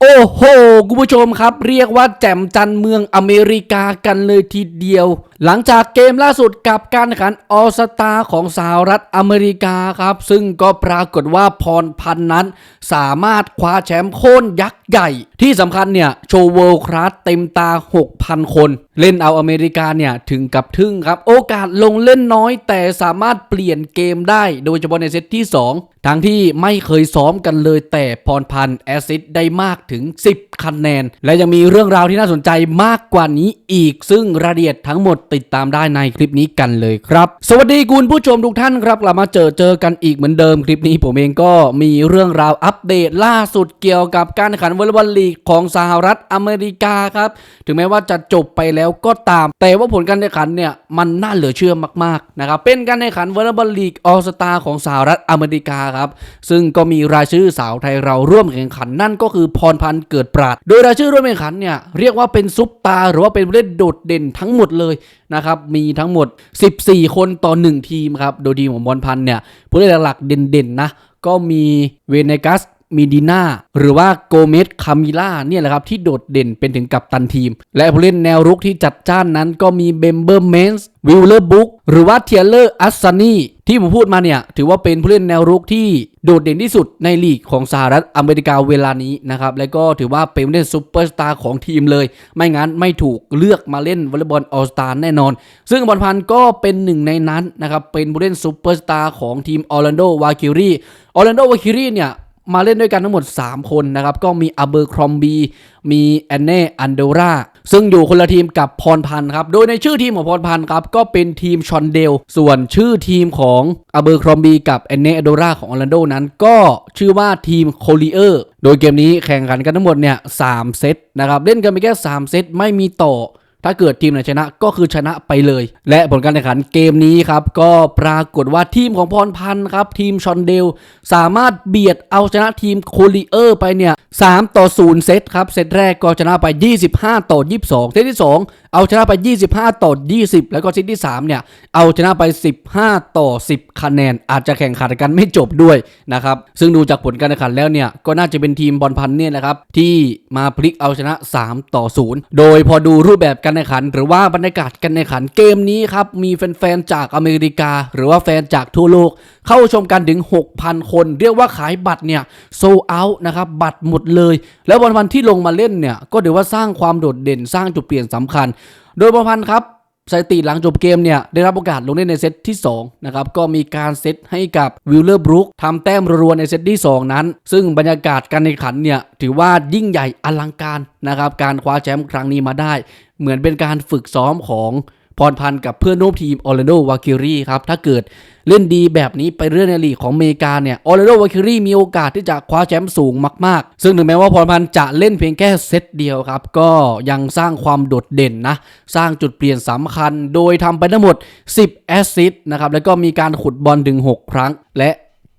โอ้โหคุณผู้ชมครับ เรียกว่าแจ่มจันเมืองอเมริกากันเลยทีเดียว หลังจากเกมล่าสุดกับการแข่งขันออสตาของสหรัฐอเมริกาครับ ซึ่งก็ปรากฏว่าพรพันนั้น สามารถคว้าแชมป์โค่นยักษ์ใหญ่ ที่สำคัญเนี่ย โชว์เวิลด์คลาสเต็มตา 6,000 คน เล่นเอาอเมริกาเนี่ย ถึงกับทึ่งครับ โอกาสลงเล่นน้อยแต่สามารถเปลี่ยนเกมได้ โดยเฉพาะในเซตที่ 2 ทั้งที่ไม่เคยซ้อมกันเลยแต่พรพันธ์แอซิสต์ได้มากถึง 10 คะแนน และยังมีเรื่องราวที่น่าสนใจมากกว่านี้อีก ซึ่งรายละเอียดทั้งหมดติดตามได้ในคลิปนี้กันเลยครับ สวัสดีคุณผู้ชมทุกท่านครับกลับมาเจอเจอกันอีกเหมือนเดิมคลิปนี้ผมเองก็มีเรื่องราวอัปปเดตล่าสุดเกี่ยวกับการแข่งขันวอลเลย์บอลลีกของสหรัฐอเมริกาครับ ถึงแม้ว่าจะจบไปแล้วก็ตาม แต่ว่าผลการแข่งขันเนี่ยมันน่าเหลือเชื่อมากๆนะครับ เป็นการแข่งขันวอลเลย์บอลลีกออสตาของสหรัฐอเมริกาครับ ซึ่งก็มีรายชื่อสาวไทยเราร่วมแข่งขันนั่นก็คือพรพันธ์เกิดปราด โดยรายชื่อร่วมแข่งขันเนี่ยเรียกว่าเป็นซุปตาร์หรือว่าเป็นผู้เล่นโดดเด่นทั้งหมดเลยนะครับมีทั้งหมด 14 คนต่อ 1 ทีมครับโดยทีมของพรพันธ์เนี่ยผู้เล่นหลักเด่นๆนะ ก็มีเวเนกัส มีดีน่าหรือว่าโกเมสคามิล่าเนี่ยแหละครับ ที่โดดเด่นเป็นถึงกัปตันทีม และผู้เล่นแนวรุกที่จัดจ้านนั้นก็มีเบมเบอร์เมนส์วิลเลอร์บุ๊กหรือว่าเทียเลอร์อัสซานีที่ผมพูดมาเนี่ย ถือว่าเป็นผู้เล่นแนวรุกที่โดดเด่นที่สุดในลีกของสหรัฐอเมริกาเวลานี้นะครับ และก็ถือว่าเป็นผู้เล่นซูเปอร์สตาร์ของทีมเลย ไม่งั้นไม่ถูกเลือกมาเล่นวอลเลย์บอลออสตาแน่นอน ซึ่งบอลพันก็เป็นหนึ่งในนั้นนะครับ เป็นผู้เล่นซูเปอร์สตาร์ของทีมออร์แลนโดวาคิรีออร์แลนโดวาคิรีเนี่ย มาเล่นด้วยกันทั้งหมด 3 คนนะครับ ก็มีอเบอร์ครอมบี มีแอนเน่อันเดราซึ่งอยู่คนละทีมกับพรพันธ์ครับ โดยในชื่อทีมของพรพันธ์ครับ ก็เป็นทีมชอนเดล ส่วนชื่อทีมของอเบอร์ครอมบีกับแอนเน่อันเดราของออร์แลนโดนั้น ก็ชื่อว่าทีมโคลีเออร์ โดยเกมนี้แข่งขันกันทั้งหมดเนี่ยสามเซตนะครับ เล่นกันไปแค่ 3 เซตไม่มีต่อ ถ้าเกิดทีมไหนชนะก็คือชนะไปเลย และผลการแข่งขันเกมนี้ครับ ก็ปรากฏว่าทีมของพรพันธ์ครับทีมชอนเดล สามารถเบียดเอาชนะทีมโคลีเออร์ไปเนี่ย3ต่อ 0 เซตครับ เซตแรกก็ชนะไป 25 ต่อ 22 เซตที่ 2 เอาชนะไป 25 ต่อ 20 แล้วก็เซตที่3เนี่ย เอาชนะไป 15 ต่อ 10 คะแนน อาจจะแข่งขันกันไม่จบด้วยนะครับ ซึ่งดูจากผลการแข่งขันแล้วเนี่ย ก็น่าจะเป็นทีมบอลพันเนี่ยแหละครับ ที่มาพลิกเอาชนะ 3 ต่อ 0 โดยพอดูรูปแบบการแข่งขัน หรือว่าบรรยากาศการแข่งขันเกมนี้ครับ มีแฟนๆ จากอเมริกา หรือว่าแฟนจากทั่วโลก เข้าชมกันถึง 6,000 คน เรียกว่าขายบัตรเนี่ยโซเอาท์นะครับบัตรหมดเลย แล้วบอลพันที่ลงมาเล่นเนี่ยก็ถือว่าสร้างความโดดเด่นสร้างจุดเปลี่ยนสำคัญโดยบอพันธ์ครับสถิติหลังจบเกมเนี่ยได้รับโอกาสลงเล่นในเซตที่2นะครับก็มีการเซตให้กับวิลเลอร์บรุกทำแต้มรัวๆในเซตที่ 2 นั้น ซึ่งบรรยากาศการแข่งขันเนี่ยถือว่ายิ่งใหญ่อลังการนะครับการคว้าแชมป์ครั้งนี้มาได้ เหมือนเป็นการฝึกซ้อมของ พรพันธ์กับเพื่อนร่วมทีมออร์แลนโดวาคิรีครับ ถ้าเกิดเล่นดีแบบนี้ไปเรื่อยในลีกของอเมริกาเนี่ยออร์แลนโดวาคิรีมีโอกาสที่จะคว้าแชมป์สูงมาก ๆ ซึ่งถึงแม้ว่าพรพันธ์จะเล่นเพียงแค่เซตเดียวครับ ก็ยังสร้างความโดดเด่นนะ สร้างจุดเปลี่ยนสำคัญ โดยทำไปทั้งหมด 10 แอสซิสต์นะครับแล้วก็มีการขุดบอลถึง 6 ครั้ง และ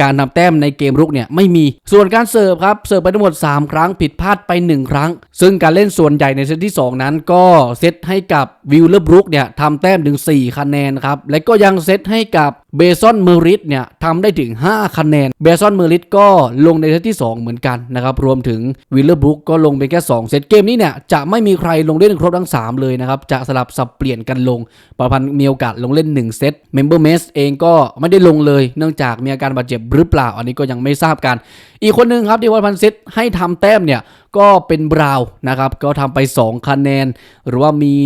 การทำแต้มในเกมรุกเนี่ยไม่มี ส่วนการเสิร์ฟครับ เสิร์ฟไปทั้งหมด 3 ครั้งผิดพลาดไป 1 ครั้ง ซึ่งการเล่นส่วนใหญ่ในเซตที่ 2 นั้น ก็เซตให้กับวิลเลอร์บรุกเนี่ยทำแต้มถึง 4 คะแนนครับ และก็ยังเซตให้กับเบซอนเมอริสเนี่ยทำได้ถึง 5 คะแนน เบซอนเมอริสก็ลงในเซตที่ 2 เหมือนกันนะครับ รวมถึงวิลเลอร์บรุกก็ลงไปแค่ 2 เซตเกมนี้เนี่ย จะไม่มีใครลงเล่นครบทั้ง 3 เลยนะครับ จะสลับสับเปลี่ยนกันลง ประพันธ์มีโอกาสลงเล่น 1 เซตเมมเบอร์เมสเองก็ไม่ได้ลงเลย เนื่องจากมีอาการบาดเจ็บหรือเปล่า อันนี้ก็ยังไม่ทราบกัน อีกคนหนึ่งครับที่วันพันเซตให้ทำแต้มเนี่ยก็เป็นบราวน์นะครับ ก็ทำไป 2 คะแนน หรือว่ามี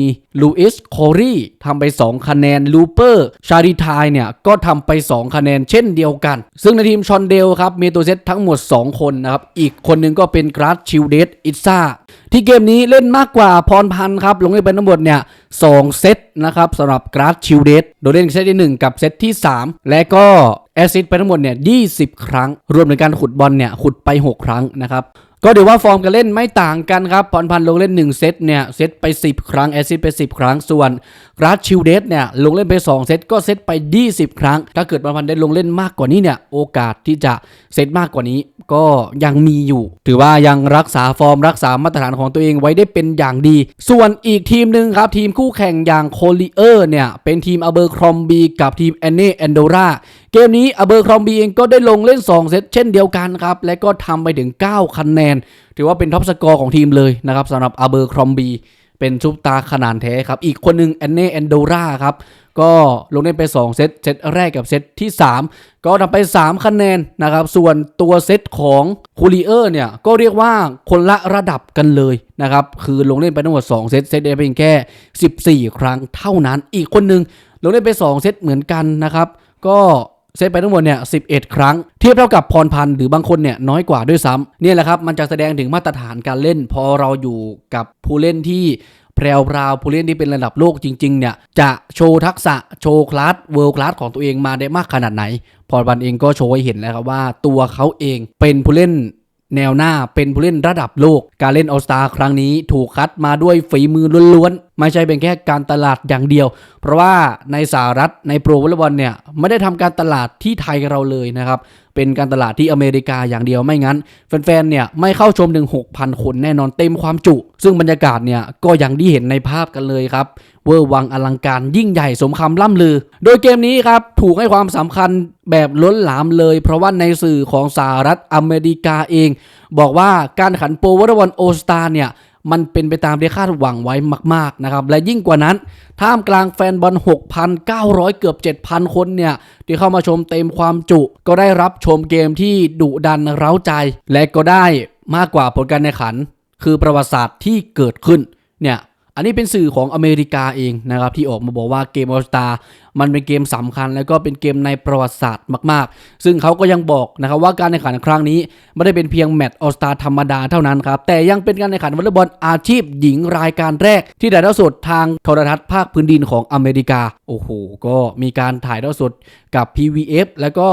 ลูอิสโครีทำไป 2 คะแนนลูเปอร์ชาริทายเนี่ย ก็ทำไป 2 คะแนนเช่นเดียวกัน ซึ่งในทีมชอนเดลครับ มีตัวเซตทั้งหมด 2 คนนะครับ อีกคนหนึ่งก็เป็นกราสชิลเดสอิซ่าที่เกมนี้เล่นมากกว่าพรพันธ์ครับ ลงเล่นไปทั้งหมดเนี่ยสองเซตนะครับสำหรับกราสชิลเดสโดยเล่นเซตที่ 1 กับเซตที่ 3 และก็แอซิสต์ไปทั้งหมดเนี่ย20 ครั้ง รวมถึงการขุดบอลเนี่ยขุดไป 6 ครั้งนะครับ ก็เดี๋ยวว่าฟอร์มการเล่นไม่ต่างกันครับพรพันธ์ลงเล่น 1 เซตเนี่ย เซตไป 10 ครั้ง แอซิสไป 10 ครั้ง ส่วนราสชิลเดสเนี่ย ลงเล่นไป 2 เซตก็เซตไป 20 ครั้ง ถ้าเกิดพรพันธ์ได้ลงเล่นมากกว่านี้เนี่ย โอกาสที่จะเซตมากกว่านี้ ก็ยังมีอยู่ ถือว่ายังรักษาฟอร์มรักษามาตรฐานของตัวเองไว้ได้เป็นอย่างดี ส่วนอีกทีมหนึ่งครับทีมคู่แข่งอย่างโคลีเออร์เนี่ยเป็นทีมอเบอร์ครอมบีกับทีมแอนเน่แอนโดราเกมนี้อเบอร์ครอมบีเองก็ได้ลงเล่น 2 เซตเช่นเดียวกันครับ และก็ทำไปถึง 9 คะแนน ถือว่าเป็นท็อปสกอร์ของทีมเลยนะครับสำหรับอเบอร์ครอมบีเป็นซุปตาขนาดแท้ครับ อีกคนหนึ่งแอนเน่แอนโดราครับ ก็ลงเล่นไป 2 เซต เซตแรกกับเซตที่ 3 ก็ทำไป 3 คะแนนนะครับ ส่วนตัวเซตของคูลิเออร์เนี่ย ก็เรียกว่าคนละระดับกันเลยนะครับ คือลงเล่นไปทั้งหมด 2 เซต เซตได้เพียงแค่ 14 ครั้งเท่านั้น อีกคนหนึ่งลงเล่นไป 2 เซตเหมือนกันนะครับ ก็ เซตไปทั้งหมดเนี่ย11 ครั้ง เทียบเท่ากับพรพันธ์หรือบางคนเนี่ยน้อยกว่าด้วยซ้ำเนี่ยแหละครับมันจะแสดงถึงมาตรฐานการเล่น พอเราอยู่กับผู้เล่นที่แพรวพราวผู้เล่นที่เป็นระดับโลกจริงๆเนี่ยจะโชว์ทักษะโชว์คลาสเวิลด์คลาสของตัวเองมาได้มากขนาดไหน พรพันธ์เองก็โชว์ให้เห็นแล้วครับว่าตัวเขาเองเป็นผู้เล่น แนวหน้าเป็นผู้เล่นระดับโลก การเล่นออสตาครั้งนี้ถูกคัดมาด้วยฝีมือล้วนๆ ไม่ใช่เป็นแค่การตลาดอย่างเดียว เพราะว่าในสหรัฐในโปรวอลเลย์บอลเนี่ย ไม่ได้ทำการตลาดที่ไทยเราเลยนะครับ เป็นการตลาดที่อเมริกาอย่างเดียวไม่งั้น แฟนๆเนี่ยไม่เข้าชมถึง6,000 คนแน่นอนเต็มความจุ ซึ่งบรรยากาศเนี่ยก็อย่างที่เห็นในภาพกันเลยครับเวอร์วังอลังการยิ่งใหญ่สมคำล่ำลือ โดยเกมนี้ครับถูกให้ความสำคัญแบบล้นหลามเลย เพราะว่าในสื่อของสหรัฐอเมริกาเอง บอกว่าการขันโปรวอลเลย์บอลโอสตาเนี่ย มันเป็นไปตามที่คาดหวังไว้มากๆนะครับ และยิ่งกว่านั้น ท่ามกลางแฟนบอล 6,900 เกือบ 7,000 คนเนี่ย ที่เข้ามาชมเต็มความจุ ก็ได้รับชมเกมที่ดุดันเร้าใจ และก็ได้มากกว่าผลการแข่งขัน คือประวัติศาสตร์ที่เกิดขึ้นเนี่ย อันนี้เป็นสื่อของอเมริกาเองนะครับที่ออกมาบอกว่าเกมออสตามันเป็นเกมสำคัญ แล้วก็เป็นเกมในประวัติศาสตร์มาก ๆ ซึ่งเขาก็ยังบอกนะครับว่าการแข่งขันครั้งนี้ไม่ได้เป็นเพียงแมตช์ออสตาธรรมดาเท่านั้นครับ แต่ยังเป็นการแข่งขันวอลเลย์บอลอาชีพหญิงรายการแรก ที่ถ่ายทอดสดทางโทรทัศน์ภาคพื้นดินของอเมริกา โอ้โห ก็มีการถ่ายทอดสดกับ PVF แล้วก็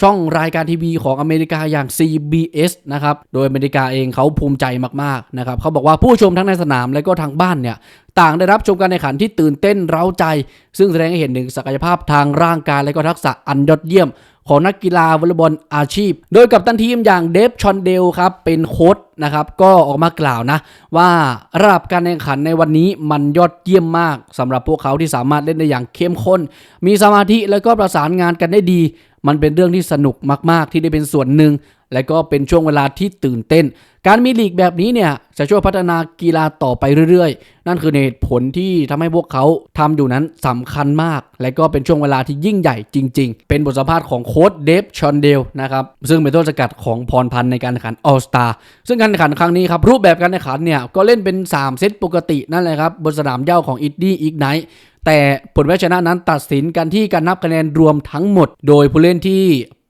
ช่องรายการทีวีของอเมริกาอย่าง CBS นะครับ โดยอเมริกาเองเขาภูมิใจมากๆนะครับเขาบอกว่าผู้ชมทั้งในสนามและก็ทางบ้านเนี่ยต่างได้รับชมการแข่งขันที่ตื่นเต้นเร้าใจ ซึ่งแสดงให้เห็นถึงศักยภาพทางร่างกายและก็ทักษะอันยอดเยี่ยม ของนักกีฬาวอลเลย์บอลอาชีพ โดยกับตันทีมอย่างเดฟชอนเดลครับเป็นโค้ชนะครับก็ออกมากล่าวนะ ว่าระดับการแข่งขันในวันนี้มันยอดเยี่ยมมากสำหรับพวกเขาที่สามารถเล่นได้อย่างเข้มข้น มีสมาธิแล้วก็ประสานงานกันได้ดี มันเป็นเรื่องที่สนุกมาก ๆ ที่ได้เป็นส่วนหนึ่ง และก็เป็นช่วงเวลาที่ตื่นเต้น การมีลีกแบบนี้เนี่ยจะช่วยพัฒนากีฬาต่อไปเรื่อยๆ นั่นคือเหตุผลที่ทำให้พวกเขาทำอยู่นั้นสำคัญมาก และก็เป็นช่วงเวลาที่ยิ่งใหญ่จริง ๆ เป็นบทสัมภาษณ์ของโค้ชเดฟชอนเดลนะครับซึ่งเป็นต้นสกัดของพรพันธ์ในการแข่งขันออสตาซึ่งการแข่งขันครั้งนี้ครับรูปแบบการแข่งขันเนี่ยก็เล่นเป็น 3 เซตปกตินั่นแหละครับบนสนามเหย้าของอิดดี้อีกไนท์แต่ผลแพ้ชนะนั้นตัดสินกันที่การนับคะแนนรวมทั้งหมด โดยผู้เล่นที่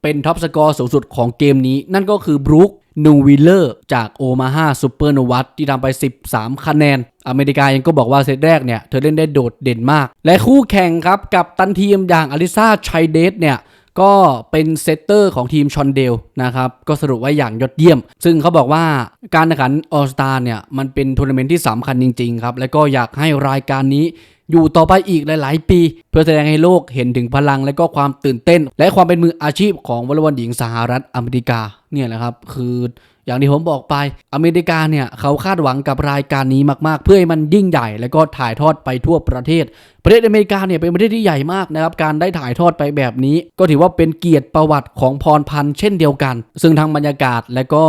เป็นท็อปสกอร์สูงสุดของเกมนี้ นั่นก็คือบรูคนูวิลเลอร์จากโอมาฮาซูเปอร์โนวัตที่ทำไป 13 คะแนน อเมริกาเองก็บอกว่าเซตแรกเนี่ย เธอเล่นได้โดดเด่นมาก และคู่แข่งครับกับตันทีมอย่างอลิซาชัยเดสเนี่ยก็เป็นเซตเตอร์ของทีมชอนเดลนะครับ ก็สรุปไว้อย่างยอดเยี่ยม ซึ่งเขาบอกว่าการแข่งขันออสตาเนี่ย มันเป็นทัวร์นาเมนต์ที่สำคัญจริง ๆ ครับ และก็อยากให้รายการนี้ อยู่ต่อไปอีกหลาย ๆ ปี เพื่อแสดงให้โลกเห็นถึงพลังและก็ความตื่นเต้น และความเป็นมืออาชีพของวอลเลย์บอลหญิงสหรัฐอเมริกาเนี่ยแหละครับคืออย่างที่ผมบอกไปอเมริกาเนี่ยเขาคาดหวังกับรายการนี้มาก ๆ เพื่อให้มันยิ่งใหญ่ และก็ถ่ายทอดไปทั่วประเทศ ประเทศอเมริกาเนี่ยเป็นประเทศที่ใหญ่มากนะครับการได้ถ่ายทอดไปแบบนี้ ก็ถือว่าเป็นเกียรติประวัติของพรพันธ์เช่นเดียวกัน ซึ่งทางบรรยากาศและก็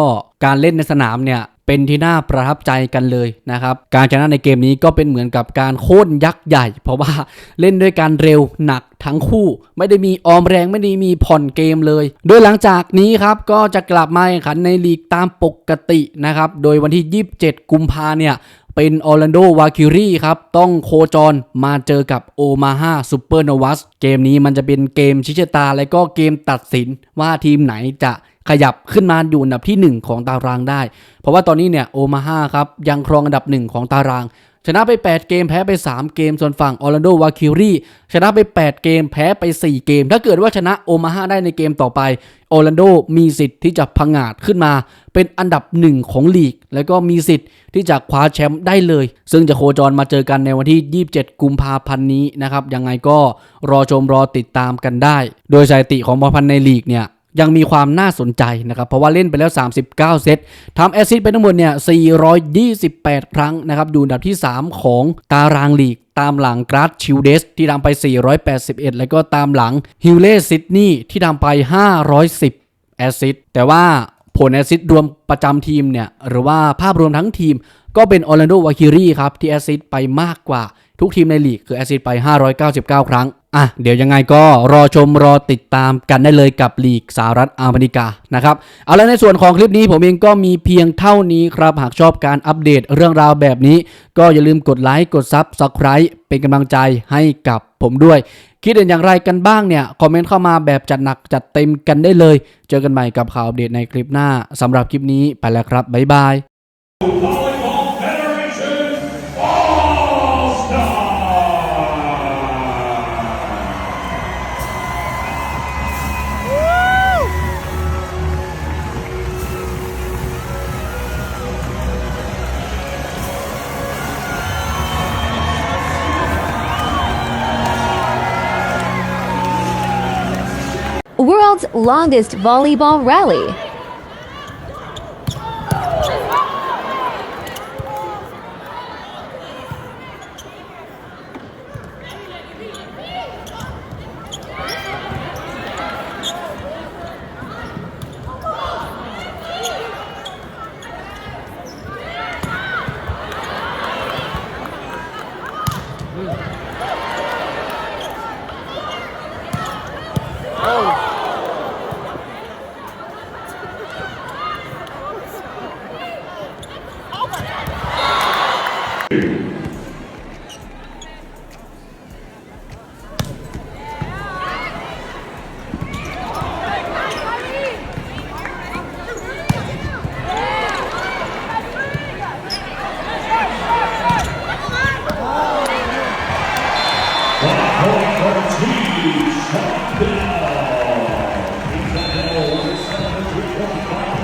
การเล่นในสนามเนี่ย เป็นที่น่าประทับใจกันเลยนะครับการชนะในเกมนี้ก็เป็นเหมือนกับการโค่นยักษ์ใหญ่ เพราะว่าเล่นด้วยการเร็วหนักทั้งคู่ ไม่ได้มีออมแรงไม่ได้มีผ่อนเกมเลย โดยหลังจากนี้ครับก็จะกลับมาแข่งขันในลีกตามปกตินะครับโดยวันที่ 27 กุมภาเนี่ย เป็นออร์แลนโดวาคิรีครับ ต้องโคจรมาเจอกับโอมาฮาซูเปอร์โนวัสเกมนี้มันจะเป็นเกมชิชะตา และก็เกมตัดสินว่าทีมไหนจะขยับขึ้นมาอยู่อันดับทีหนึ่1 ของตารางได้ เพราะว่าตอนนี้เนี่ยโอมาฮาครับยังครองอันดับ 1 ของตาราง ชนะไป 8 เกมแพ้ไป 3 เกม ส่วนฝั่งออร์แลนโดวาคิรีชนะไป 8 เกมแพ้ไป 4 เกม ถ้าเกิดว่าชนะโอมาฮาได้ในเกมต่อไปออร์แลนโดมีสิทธิ์ที่จะพังงาดขึ้นมา เป็นอันดับหนึ่งของลีก แล้วก็มีสิทธิ์ที่จะคว้าแชมป์ได้เลย ซึ่งจะโคจรมาเจอกันในวันที่ 27 กุมภาพันธ์นี้นะครับยังไงก็รอชมรอติดตามกันได้ โดยสถิติของบอลพันในลีกเนี่ย ยังมีความน่าสนใจนะครับ เพราะว่าเล่นไปแล้ว 39 เซตทำแอสซิสต์ไปทั้งหมดเนี่ย 428 ครั้งนะครับ อยู่อันดับที่ 3 ของตารางลีกตามหลังกราดชิลเดสที่ทำไป 481 แล้วก็ตามหลังฮิลเล่ซิดนีย์ที่ทำไป 510 แอสซิสต์แต่ว่าผลแอสซิสต์รวมประจำทีมเนี่ย หรือว่าภาพรวมทั้งทีม ก็เป็นออร์แลนโดวาคิรีครับที่แอสซิสต์ไปมากกว่า ทุกทีมในลีกคือแอซิสต์ไป 599 ครั้ง อะ เดี๋ยวยังไงก็รอชมรอติดตามกันได้เลยกับลีกสหรัฐอเมริกานะครับ เอาละในส่วนของคลิปนี้ผมเองก็มีเพียงเท่านี้ครับ หากชอบการอัปเดตเรื่องราวแบบนี้ ก็อย่าลืมกดไลค์กดซับสไคร b e เป็นกำลังใจให้กับผมด้วย คิดเห็นอย่างไรกันบ้างเนี่ย คอมเมนต์เข้ามาแบบจัดหนักจัดเต็มกันได้เลย เจอกันใหม่กับข่าวอัปเดตในคลิปหน้าสำหรับคลิปนี้ไปแล้วครับบ๊ายบาย World's longest volleyball rally